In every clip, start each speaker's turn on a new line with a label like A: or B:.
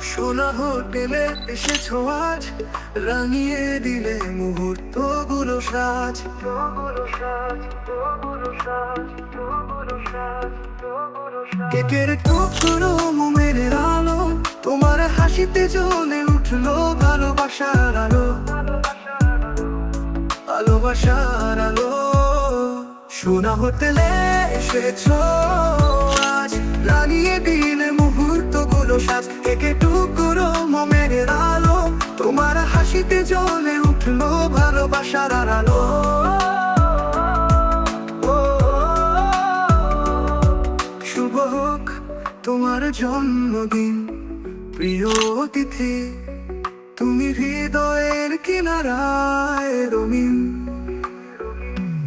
A: হোটেলে এসেছ আজ, রাঙিয়ে দিলে মুহূর্তগুলো সাজ। কেকের টুকরো মোমের আলো, তোমার হাসিতে জ্বলে উঠল ভালোবাসার আলো। ভালোবাসার আলো। সোনা হোটেলে এসেছ। উঠল ভালোবাসার আলো শুভ হোক তোমার জন্মদিন প্রিয় অতিথি তুমি হৃদয়ের কিনারায় রঙিন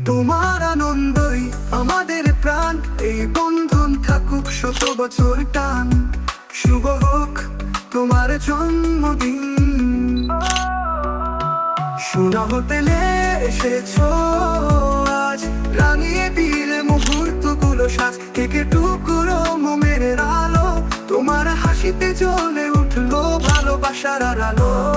A: তোমার আনন্দই আমাদের প্রাণ এই বন্ধন থাকুক শত বছর টান শুভ হোক তোমার জন্মদিন জগতেলে এসেছ আজ। রাঙিয়ে দিলে মুহূর্তগুলো সাজ। থেকে টুকরো মোমের আলো। তোমার হাসিতে চলে উঠল ভালোবাসার আলো